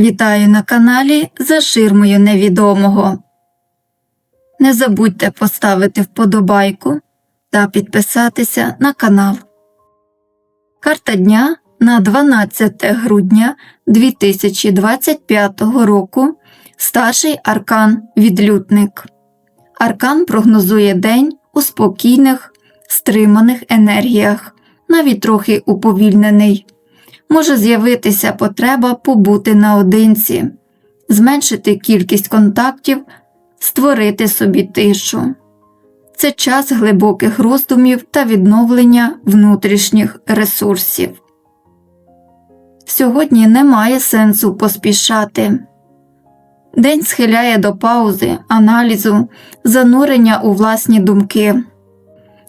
Вітаю на каналі За ширмою невідомого. Не забудьте поставити вподобайку та підписатися на канал. Карта дня на 12 грудня 2025 року. Старший аркан Відлюдник. Аркан прогнозує день у спокійних, стриманих енергіях, навіть трохи уповільнений може з'явитися потреба побути наодинці, зменшити кількість контактів, створити собі тишу. Це час глибоких роздумів та відновлення внутрішніх ресурсів. Сьогодні немає сенсу поспішати. День схиляє до паузи, аналізу, занурення у власні думки.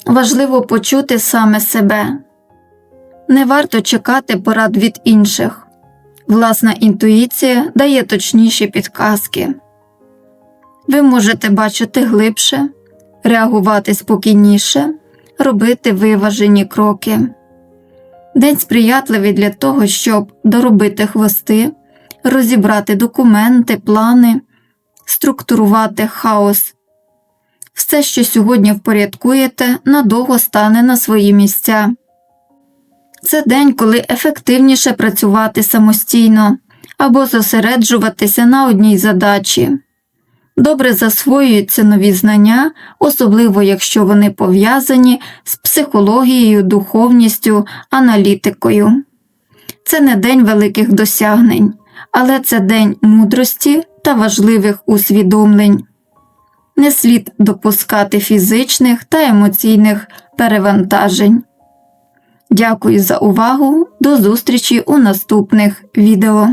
Важливо почути саме себе. Не варто чекати порад від інших. Власна інтуїція дає точніші підказки. Ви можете бачити глибше, реагувати спокійніше, робити виважені кроки. День сприятливий для того, щоб доробити хвости, розібрати документи, плани, структурувати хаос. Все, що сьогодні впорядкуєте, надовго стане на свої місця. Це день, коли ефективніше працювати самостійно або зосереджуватися на одній задачі. Добре засвоюються нові знання, особливо якщо вони пов'язані з психологією, духовністю, аналітикою. Це не день великих досягнень, але це день мудрості та важливих усвідомлень. Не слід допускати фізичних та емоційних перевантажень. Дякую за увагу. До зустрічі у наступних відео.